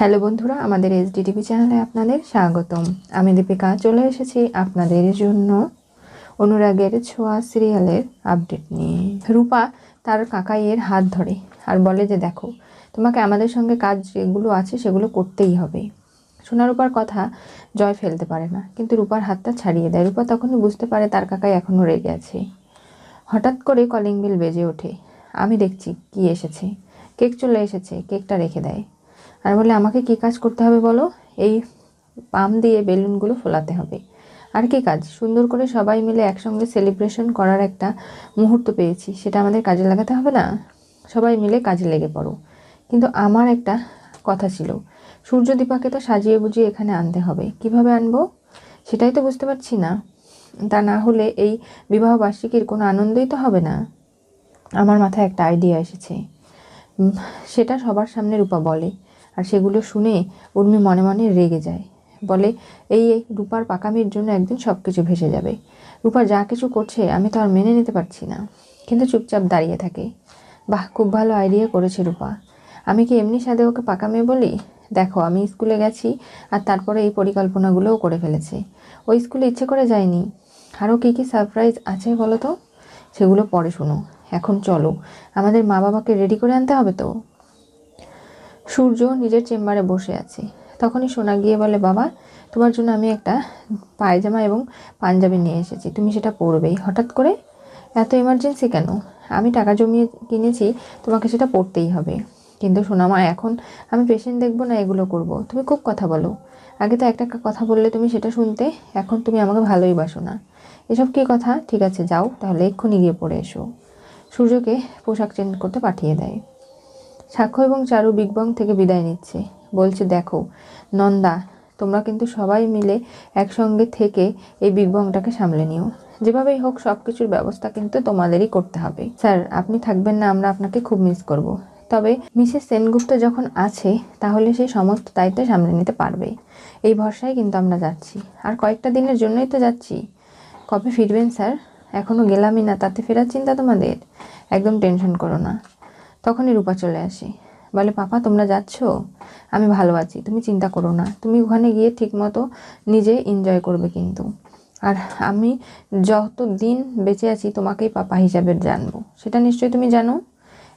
Hello বন্ধুরা, আমাদের SD TV চ্যানেলে আপনাদের স্বাগতম। আমি দীপিকা, চলে এসেছি আপনাদের জন্য অনুরাগের ছোঁয়া সিরিয়ালের আপডেট নিয়ে। রূপা তার কাকাইয়ের হাত ধরে আর বলে যে, দেখো, তোমাকে আমাদের সঙ্গে কাজ যেগুলো আছে সেগুলো করতেই হবে। সোনা রূপার কথা জয় ফেলতে পারে না, কিন্তু রূপার হাতটা ছাড়িয়ে দেয়। রূপা তখনই বুঝতে পারে তার কাকাই এখনও রেগে আছে। হঠাৎ করে কলিং বেল বেজে ওঠে। আমি দেখছি, কি এসেছে? কেক চলে এসেছে, কেকটা রেখে দেয়। আর বলে, আমাকে কি কাজ করতে হবে বলো? এই পাম দিয়ে বেলুনগুলো ফোলাতে হবে। আর কি কাজ? সুন্দর করে সবাই মিলে একসঙ্গে সেলিব্রেশন করার একটা মুহূর্ত পেয়েছি। সেটা আমাদের কাজে লাগাতে হবে না? সবাই মিলে কাজে লেগে পড়ো। কিন্তু আমার একটা কথা ছিল সূর্য দীপাকে তো সাজিয়ে বুঝিয়ে এখানে আনতে হবে। কীভাবে আনব? সেটাই তো বুঝতে পারছি না। তা না হলে এই বিবাহ বার্ষিকীর কোনো আনন্দই তো হবে না। আমার মাথায় একটা আইডিয়া এসেছে। সেটা সবার সামনে রূপা বলে। আর সেগুলো শুনে উর্মি মনে মনে রেগে যায়। বলে, এই রূপার পাকামির জন্য একদিন সব কিছু ভেসে যাবে। রূপা যা কিছু করছে আমি তো আর মেনে নিতে পারছি না। কিন্তু চুপচাপ দাঁড়িয়ে থাকে। বাহ, খুব ভালো আইডিয়া করেছে রূপা। আমি কি এমনি সাদে ওকে পাকা মেয়ে বলি? দেখো, আমি স্কুলে গেছি আর তারপরে এই পরিকল্পনাগুলোও করে ফেলেছে। ওই স্কুলে ইচ্ছে করে যায়নি। আরও কী কী সারপ্রাইজ আছে বলো তো? সেগুলো পরে শোনো। এখন চলো। আমাদের মা বাবাকে রেডি করে আনতে হবে তো? সূর্য নিজের চেম্বারে বসে আছে। তখনই শোনা গিয়ে বলে, বাবা, তোমার জন্য আমি একটা পায়জামা এবং পাঞ্জাবি নিয়ে এসেছি। তুমি সেটা পরবেই। হঠাৎ করে? এত এমার্জেন্সি কেন? আমি টাকা জমিয়ে কিনেছি, তোমাকে সেটা পড়তেই হবে। কিন্তু সোনামা এখন আমি পেশেন্ট দেখব না, এগুলো করব। তুমি খুব কথা বলো। আগে তো একটা কথা বললে তুমি সেটা শুনতে, এখন তুমি আমাকে ভালোই বাসো না। এসব কী কথা? ঠিক আছে, যাও, তাহলে এক্ষুনি গিয়ে পড়ে এসো। সূর্যকে পোশাক চেঞ্জ করতে পাঠিয়ে দেয়। সাক্ষ্য এবং চারু বিগ বং থেকে বিদায় নিচ্ছে। বলছে, দেখো, নন্দা, তোমরা কিন্তু সবাই মিলে একসঙ্গে থেকে এই বিগ বংটাকে সামলে নিও। যেভাবেই হোক সব কিছুর ব্যবস্থা কিন্তু তোমাদেরই করতে হবে। স্যার, আপনি থাকবেন না, আমরা আপনাকে খুব মিস করব। তবে মিসেস সেনগুপ্ত যখন আছে, তাহলে সেই সমস্ত দায়িত্ব সামলে নিতে পারবে। এই ভরসায় কিন্তু আমরা যাচ্ছি। আর কয়েকটা দিনের জন্যই তো যাচ্ছি। কবে ফিরবেন, স্যার? এখনও গেলামই না, তাতে ফেরার চিন্তা তোমাদের? একদম টেনশন করো না। তখনই রূপা চলে আসে। বলে, পাপা, তোমরা যাচ্ছ? আমি ভালো আছি, তুমি চিন্তা করো না। তুমি ওখানে গিয়ে ঠিকমতো নিজে এনজয় করবে কিন্তু। আর আমি যত দিন বেঁচে আছি, তোমাকেই পাপা হিসাবে জানব। সেটা নিশ্চয়ই তুমি জানো?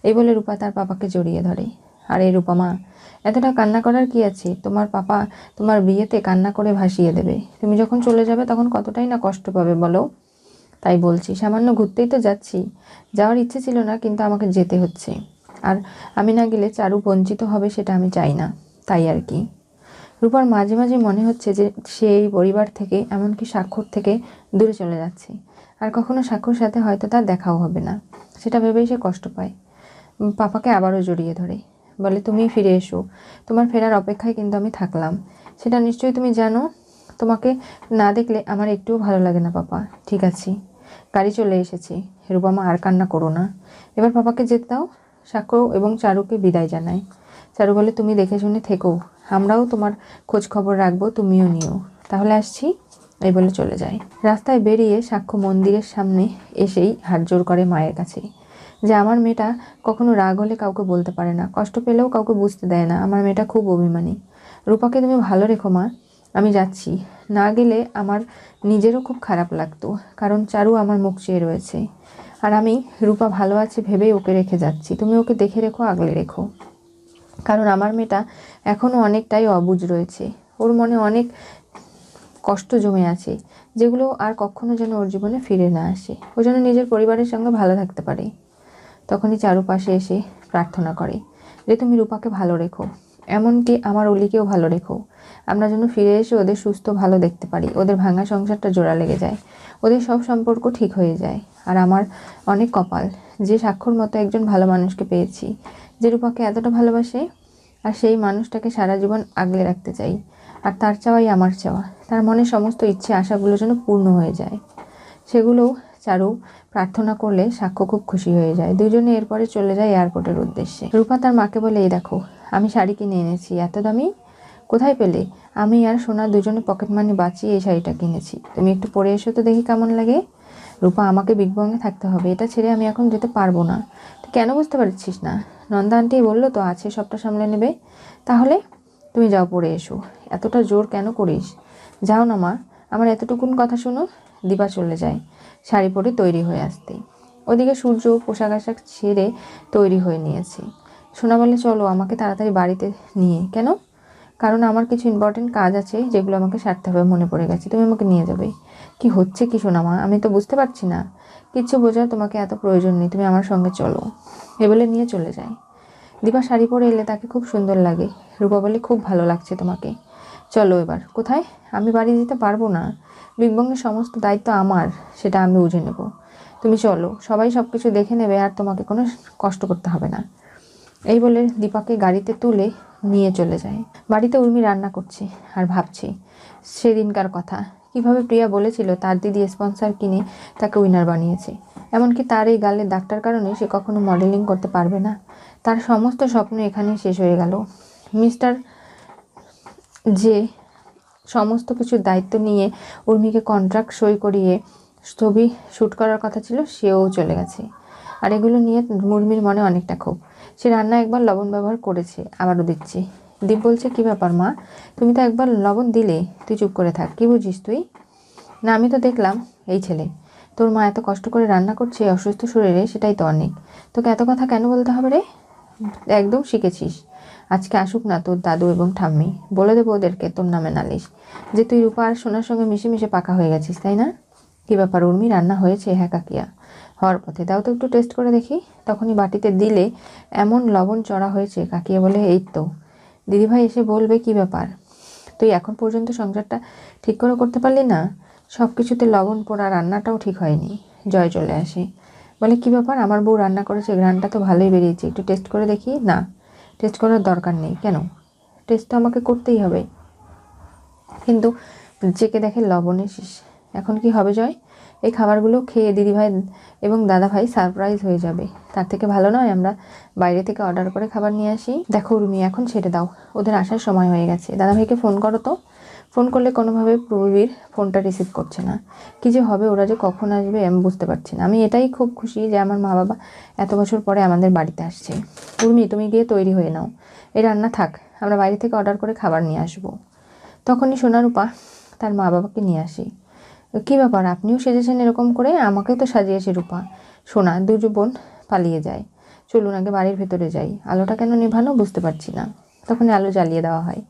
এই বলে রূপা তার পাপাকে জড়িয়ে ধরে। আর এই রূপা মা, এতটা কান্না করার কি আছে? তোমার পাপা তোমার বিয়েতে কান্না করে ভাসিয়ে দেবে। তুমি যখন চলে যাবে, তখন কতটাই না কষ্ট পাবে বলো? তাই বলছি, সামান্য ঘুরতেই তো যাচ্ছি। যাওয়ার ইচ্ছে ছিল না, কিন্তু আমাকে যেতে হচ্ছে। আর আমি না গেলে চারু বঞ্চিত হবে সেটা আমি চাই না, তাই আর কি। রূপার মাঝে মাঝে মনে হচ্ছে যে সে এই পরিবার থেকে, এমনকি স্বাক্ষর থেকে দূরে চলে যাচ্ছে। আর কখনো স্বাক্ষর সাথে হয়তো তার দেখাও হবে না, সেটা ভেবেই সে কষ্ট পায়। পাপাকে আবারও জড়িয়ে ধরে। বলে তুমি ফিরে এসো। তোমার ফেরার অপেক্ষায় কিন্তু আমি থাকলাম। সেটা নিশ্চয়ই তুমি জানো? তোমাকে না দেখলে আমার একটুও ভালো লাগে না, পাপা। ঠিক আছে। গাড়ি চলে এসেছে। রূপামা আর কান্না করো না। এবার পাপাকে যেতে দাও। সাক্ষ্য এবং চারুকে বিদায় জানায় চারু বলে, তুমি দেখে শুনে থেকো। আমরাও তোমার খোঁজ খবর রাখব, তুমিও নিও। তাহলে আসছি। এই বলে চলে যায়। রাস্তায় বেরিয়ে সাক্ষ্য মন্দিরের সামনে এসেই হাত জোর করে মায়ের কাছে। যে, আমার মেয়েটা কখনো রাগ হলে কাউকে বলতে পারে না। কষ্ট পেলেও কাউকে বুঝতে দেয় না। আমার মেয়েটা খুব অভিমানী। রূপাকে তুমি ভালো রেখো, মা। আমি যাচ্ছি। না গেলে আমার নিজেরও খুব খারাপ লাগতো। কারণ চারু আমার মুখ চেয়ে রয়েছে। আর আমি রূপা ভালো আছে ভেবেই ওকে রেখে যাচ্ছি। তুমি ওকে দেখে রেখো, আগলে রেখো। কারণ আমার মেয়েটা এখনও অনেকটাই অবুঝ রয়েছে। ওর মনে অনেক কষ্ট জমে আছে, যেগুলো আর কখনো যেন ওর জীবনে ফিরে না আসে। ও যেন নিজের পরিবারের সঙ্গে ভালো থাকতে পারে। তখনই চারুপাশে এসে প্রার্থনা করে যে, তুমি রূপাকে ভালো রেখো। এমনকি আমার অলিকেও ভালো রেখো। আমরা যেন ফিরে এসে ওদের সুস্থ, ভালো দেখতে পারি। ওদের ভাঙা সংসারটা জোড়া লেগে যায়। ওদের সব সম্পর্ক ঠিক হয়ে যায়। আর আমার অনেক কপাল, যে স্বাক্ষর মতো একজন ভালো মানুষকে পেয়েছি, যে রূপাকে এতটা ভালোবাসে, আর সেই মানুষটাকে সারা জীবন আগলে রাখতে চাই। আর তার চাওয়াই আমার চাওয়া। তার মনে সমস্ত ইচ্ছে, আশাগুলো যেন পূর্ণ হয়ে যায়। সেগুলোও চারু প্রার্থনা করলে সাক্ষ্য খুব খুশি হয়ে যায়। দুজনে এরপরে চলে যায় এয়ারপোর্টের উদ্দেশ্যে। রূপা তার মাকে বলে, এই দেখো, আমি শাড়ি কিনে এনেছি, এত দামি? কোথায় পেলে? আমি আর সোনা দুজনে পকেট মানি বাঁচিয়ে এই শাড়িটা কিনেছি। তুমি একটু পরে এসো তো দেখি কেমন লাগে। রূপা, আমাকে বিগ বংয়ে থাকতে হবে, এটা ছেড়ে আমি এখন যেতে পারব না। তুই কেন বুঝতে পারছিস না? নন্দা আন্টি বলল, তো আছে, সবটা সামলে নেবে। তাহলে তুমি যাও পড়ে এসো। এতটা জোর কেন করিস? যাও না মা, আমার এতটুকুন কথা শোনো। দীপা চলে যায়, শাড়ি পরে তৈরি হয়ে আসতেই। ওদিকে সূর্য পোশাক আশাক ছেড়ে তৈরি হয়ে নিয়েছে। সোনা বলে, চলো আমাকে তাড়াতাড়ি বাড়িতে নিয়ে। কেন? কারণ আমার কিছু ইম্পর্টেন্ট কাজ আছে, যেগুলো আমাকে সারতে হবে, মনে পড়ে গেছে। তুমি আমাকে নিয়ে যাবে। কি হচ্ছে কি সোনা মা? আমি তো বুঝতে পারছি না। কিচ্ছু বোঝার তোমাকে এত প্রয়োজন নেই, তুমি আমার সঙ্গে চলো। এ বলে নিয়ে চলে যায়। দীপা শাড়ি পরে এলে তাকে খুব সুন্দর লাগে। রূপা বলে, খুব ভালো লাগছে তোমাকে। চলো এবার, কোথায়? আমি বাড়ি যেতে পারব না। বিগবঙ্গের সমস্ত দায়িত্ব আমার, সেটা আমি বুঝে নেব। তুমি চলো, সবাই সব কিছু দেখে নেবে আর তোমাকে কোনো কষ্ট করতে হবে না। এই বলে দীপাকে গাড়িতে তুলে নিয়ে চলে যায়। বাড়িতে উর্মি রান্না করছে আর ভাবছে, সেদিনকার কথা। কীভাবে প্রিয়া বলেছিল, তার দিদি স্পন্সর কিনে তাকে উইনার বানিয়েছে। এমনকি তার এই গালের ডাক্তার কারণে সে কখনো মডেলিং করতে পারবে না। তার সমস্ত স্বপ্ন এখানে শেষ হয়ে গেল। মিস্টার যে সমস্ত কিছুর দায়িত্ব নিয়ে উর্মিকে কন্ট্রাক্ট সই করিয়ে ছবি শ্যুট করার কথা ছিল, সেও চলে গেছে। আর এগুলো নিয়ে মুরমির মনে অনেকটা ক্ষোভ। সে রান্না একবার লবণ ব্যবহার করেছে, আবারও দিচ্ছে। দীপ বলছে, কী ব্যাপার মা? তুমি তো একবার লবণ দিলে, তুই চুপ করে থাক, কী বুঝিস তুই? না, আমি তো দেখলাম, এই ছেলে। তোর মা এত কষ্ট করে রান্না করছে, অসুস্থ শরীরে, সেটাই তো অনেক। তোকে এত কথা কেন বলতে হবে রে? একদম শিখেছিস। আজকে আসুক না তোর দাদু এবং ঠাম্মি। বলে দেবো ওদেরকে তোর নামে নালিশ। যে তুই রূপা আর সোনার সঙ্গে মিশে মিশে পাকা হয়ে গেছিস, তাই না? কী ব্যাপার, উর্মি? রান্না হয়েছে হ্যাঁ কাকিয়া। হওয়ার পথে। দাও তো একটু টেস্ট করে দেখি। তখনই বাটিতে দিলে এমন লবণ চড়া হয়েছে, কাকিয়া বলে, এই তো। দিদিভাই এসে বলবে, কি ব্যাপার? তুই এখন পর্যন্ত সংসারটা ঠিক করে করতে পারলি না? সব কিছুতে লবণ পোড়া রান্নাটাও ঠিক হয়নি। জয় চলে আসে। বলে, কি ব্যাপার? আমার বউ রান্না করেছে ঘ্রানটা তো ভালোই বেরিয়েছে। একটু টেস্ট করে দেখি। না। টেস্ট করার দরকার নেই। কেন? টেস্ট তো আমাকে করতেই হবে। কিন্তু জেকে দেখে লবণের শেষ এখন কি হবে জয়? এই খাবারগুলো খেয়ে দিদিভাই এবং দাদাভাই সারপ্রাইজ হয়ে যাবে। তার থেকে ভালো নয়, আমরা বাইরে থেকে অর্ডার করে খাবার নিয়ে আসি। দেখো, রুমি, এখন ছেড়ে দাও। ওদের আসার সময় হয়ে গেছে। দাদাভাইকে ফোন করো তো। ফোন করলে কোনোভাবে প্রবীর ফোনটা রিসিভ করছে না। কি যে হবে, ওরা যে কখন আসবে আমি বুঝতে পারছি না। আমি এটাই খুব খুশি যে আমার মা বাবা এত বছর পরে আমাদের বাড়িতে আসছে। উর্মি, তুমি গিয়ে তৈরি হয়ে নাও। এই রান্না থাক, আমরা বাইরে থেকে অর্ডার করে খাবার নিয়ে আসব। তখনই সোনারূপা তার মা বাবাকে নিয়ে আসি। কী ব্যাপার, আপনিও সেজেছেন এরকম করে? আমাকে তো সাজিয়েছে রূপা। সোনা দুজো বোন পালিয়ে যায়। চলুন আগে বাড়ির ভেতরে যাই। আলোটা কেন নেভানো বুঝতে পারছি না। তখনই আলো জ্বালিয়ে দেওয়া হয়।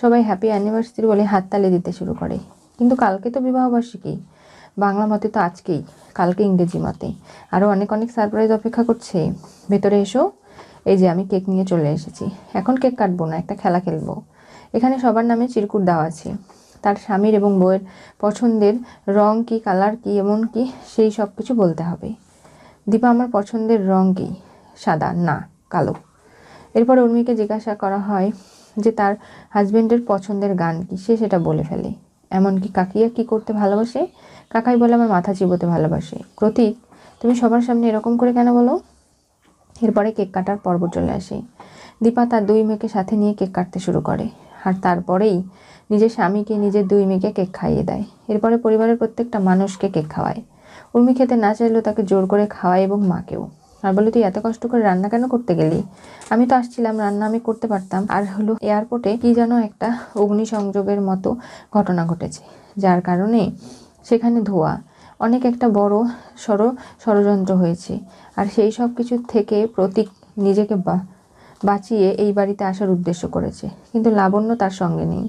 সবাই হ্যাপি অ্যানিভার্সারি বলে হাততালি দিতে শুরু করে। কিন্তু কালকে তো বিবাহবার্ষিকী। বাংলা মতে তো আজকেই, কালকে ইংরেজি মতে। আরও অনেক অনেক সারপ্রাইজ অপেক্ষা করছে। ভেতরে এসো। এই যে আমি কেক নিয়ে চলে এসেছি। এখন কেক কাটবো না, একটা খেলা খেলব। এখানে সবার নামে চিরকুট দেওয়া আছে। তার স্বামীর এবং বউয়ের পছন্দের রং কি কালার কি, এমন কি, সেই সব কিছু বলতে হবে। দীপা, আমার পছন্দের রং কি? সাদা? না, কালো। এরপর উর্মিকে জিজ্ঞাসা করা হয় যে তার হাজবেন্ডের পছন্দের গান কি? সে সেটা বলে ফেলে। এমনকি কাকিয়া কি করতে ভালোবাসে? কাকাই বলে, আমার মাথা চিবোতে ভালোবাসে। প্রতীক, তুমি সবার সামনে এরকম করে কেন বলো? এরপরে কেক কাটার পর্ব চলে আসে। দীপা তার দুই মেয়েকে সাথে নিয়ে কেক কাটতে শুরু করে। আর তারপরেই নিজের স্বামীকে নিজের দুই মেয়েকে কেক খাইয়ে দেয়। এরপরে পরিবারের প্রত্যেকটা মানুষকে কেক খাওয়ায়। উর্মি খেতে না চাইলেও তাকে জোর করে খাওয়ায় এবং মাকেও। আর বলে, তুই এত কষ্ট করে রান্না কেন করতে গেলি? আমি তো আসছিলাম, রান্না আমি করতে পারতাম। আর হলো, এয়ারপোর্টে কি যেন একটা অগ্নিসংযোগের মতো ঘটনা ঘটেছে, যার কারণে সেখানে ধোয়া। অনেক একটা বড় সড় ষড়যন্ত্র হয়েছে, আর সেই সব কিছুর থেকে প্রতীক নিজেকে বাঁচিয়ে এই বাড়িতে আসার উদ্দেশ্য করেছে। কিন্তু লাবণ্য তার সঙ্গে নেই।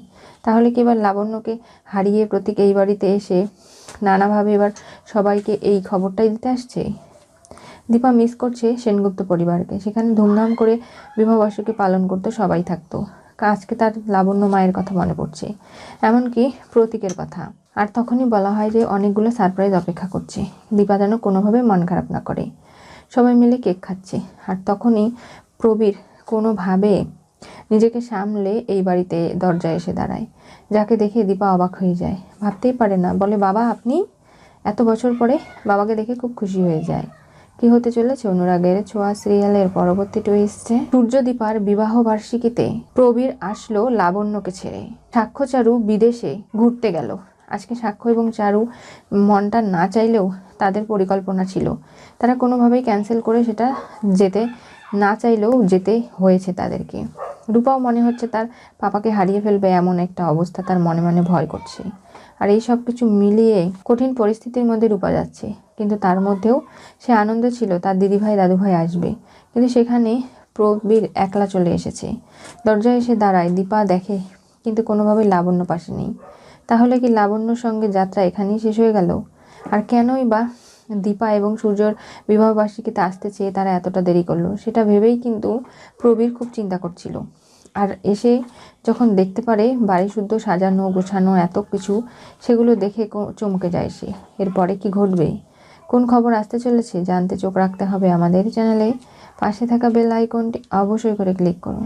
তাহলে কি এবার লাবণ্যকে হারিয়ে প্রতীক এই বাড়িতে এসে নানাভাবে এবার সবাইকে এই খবরটাই দিতে আসছে? দীপা মিস করছে সেনগুপ্ত পরিবারকে। সেখানে ধুমধাম করে বিবাহবার্ষিকী পালন করতে সবাই থাকতো। আজকে তার লাবণ্য মায়ের কথা মনে পড়ছে। এমনকি প্রতীকের কথা। আর তখনই বলা হয় যে অনেকগুলো সারপ্রাইজ অপেক্ষা করছে। দীপা যেন কোনোভাবে মন খারাপ না করে। সবাই মিলে কেক খাচ্ছে। আর তখনই প্রবীর কোনোভাবে নিজেকে সামলে এই বাড়িতে দরজায় এসে দাঁড়ায়। যাকে দেখে দীপা অবাক হয়ে যায়। ভাবতেই পারে না। বলে, বাবা, আপনি? এত বছর পরে বাবাকে দেখে খুব খুশি হয়ে যায়। কি হতে চলেছে? অনুরাগের ছোঁয়া সিরিয়ালের পরবর্তী টুইস্টে সূর্যদীপার বিবাহ বার্ষিকীতে প্রবীর আসলো লাবণ্যকে ছেড়ে। সাক্ষ্য চারু বিদেশে ঘুরতে গেল। আজকে সাক্ষ্য এবং চারু মনটা না চাইলেও তাদের পরিকল্পনা ছিল। তারা কোনোভাবেই ক্যান্সেল করে সেটা যেতে না চাইলেও যেতে হয়েছে তাদেরকে। রূপাও মনে হচ্ছে তার পাপাকে হারিয়ে ফেলবে এমন একটা অবস্থা তার মনে মনে ভয় করছে। আর এই সব কিছু মিলিয়ে কঠিন পরিস্থিতির মধ্যে রূপা যাচ্ছে। কিন্তু তার মধ্যেও সে আনন্দ ছিল, তার দিদিভাই, দাদুভাই আসবে। কিন্তু সেখানে প্রবীর একলা চলে এসেছে। দরজায় এসে দাঁড়ায়, দীপা দেখে কিন্তু কোনোভাবেই লাবণ্য পাশে নেই। তাহলে কি লাবণ্যর সঙ্গে যাত্রা এখানেই শেষ হয়ে গেল? আর কেনই বা দীপা এবং সূর্যর বিবাহবার্ষিকীতে আসতে চেয়ে তারা এতটা দেরি করল? সেটা ভেবেই কিন্তু প্রবীর খুব চিন্তা করছিল। আর এসে যখন দেখতে পারে বাড়ি শুদ্ধ, সাজানো, গোছানো, এত কিছু, সেগুলো দেখে চমকে যায় সে। এরপরে কি ঘটবে? কোন খবর আসতে চলেছে জানতে চোখ রাখতে হবে আমাদের চ্যানেলে। পাশে থাকা বেল আইকনটি অবশ্যই করে ক্লিক করুন।